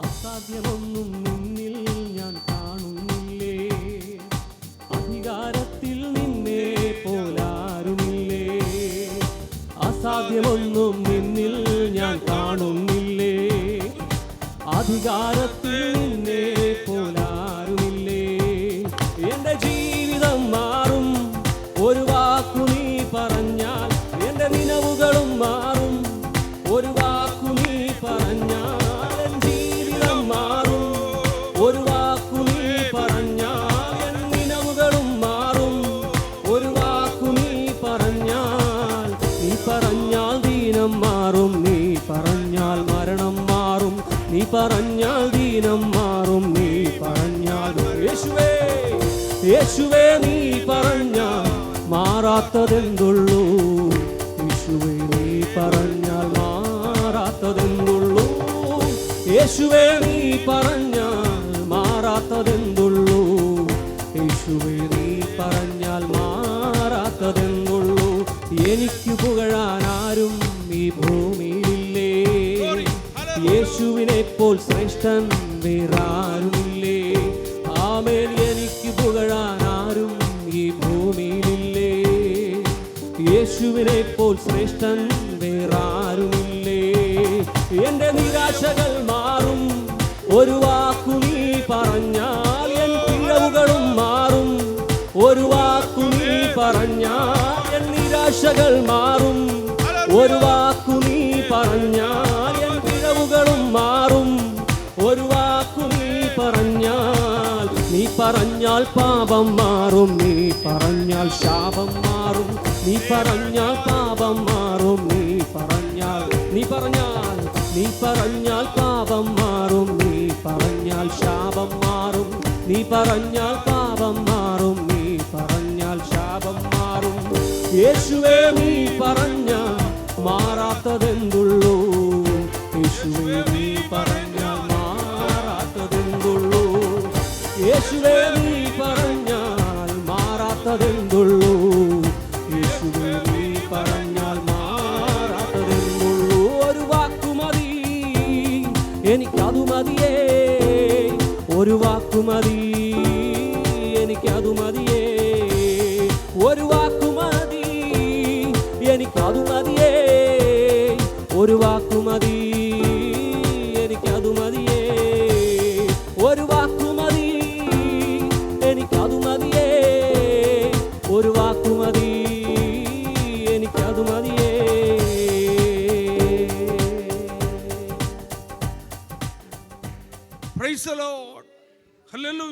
അസാധ്യമൊന്നും നിന്നിൽ ഞാൻ കാണുന്നില്ലേ? അധികാരത്തിൽ അസാധ്യമൊന്നും നിന്നിൽ ഞാൻ കാണുന്നില്ലേ? അധികാരത്തിൽ പറഞ്ഞാൽ ദീനം മാറും. നീ പറഞ്ഞാൽ മരണം മാറും. നീ പറഞ്ഞാൽ ദീനം മാറും. നീ പറഞ്ഞാൽ യേശുവേ യേശുവേ നീ പറഞ്ഞാൽ മാറാത്തതെന്തുള്ളൂ? യേശുവേ നീ പറഞ്ഞാൽ മാറാത്തതെന്തുള്ളൂ? യേശുവേ നീ പറഞ്ഞാൽ മാറാത്തതെന്തുള്ളൂ? യേശുവേ നീ പറഞ്ഞാൽ മാറാത്തതെന്തുള്ളൂ? എനിക്ക് പുകഴാൻ ആരും ഈ ഭൂമിയിലില്ലേ? യേശുവിനെ പോൽ ശ്രേഷ്ഠൻ വേറാരുമില്ലേ? ആമേൻ എനിക്ക് പുകഴാൻ ആരും ഈ ഭൂമിയിലില്ലേ? യേശുവിനെ പോൽ ശ്രേഷ്ഠൻ വേറാരുമില്ലേ? എന്റെ നിരാശകൾ മാറും ഒരു വാക്കു നീ പറഞ്ഞാൽ എൻ പിഴവുകളും മാറും. ഒരു വാക്കു നീ പറഞ്ഞാൽ എൻ നിരാശകൾ മാറും. ഒരു വാക്കു നീ പറഞ്ഞാൽ എൻ പിഴവുകളും മാറും. ഒരു വാക്കു നീ പറഞ്ഞാൽ നീ പറഞ്ഞാൽ പാപം മാറും. നീ പറഞ്ഞാൽ ശാപം മാറും. നീ പറഞ്ഞാൽ പാപം മാറും. നീ പറഞ്ഞാൽ നീ പറഞ്ഞാൽ നീ പറഞ്ഞാൽ പാപം മാറും. നീ പറഞ്ഞാൽ ശാപം മാറും. നീ പറഞ്ഞാൽ പാപം മാറും. നീ പറഞ്ഞാൽ ശാപം മാറും. യേശുവേ നീ പറഞ്ഞാൽ മാറാത്തതെന്തുള്ളൂ യേശുവേ നീ പറഞ്ഞാൽ മാറാത്തതെന്തുള്ളൂ. യേശുവേ നീ പറഞ്ഞാൽ മാറാത്തതെന്തുള്ളൂ. യേശുവേ നീ പറഞ്ഞാൽ മാറാത്തതെന്തുള്ളൂ. ഒരു വാക്കുമതി എനിക്കതു മതിയേ. ഒരു വാക്കുമതി എനിക്കതു മതിയേ. ഒരു വാക്കുമതി എനിക്കതു ഒരു വാക്കു മതി. എനിക്കതു മതിയേ. ഒരു വാക്കു മതി. എനിക്കതു മതിയേ. ഒരു വാക്കു മതി. എനിക്കതു മതിയേ. Price hallelujah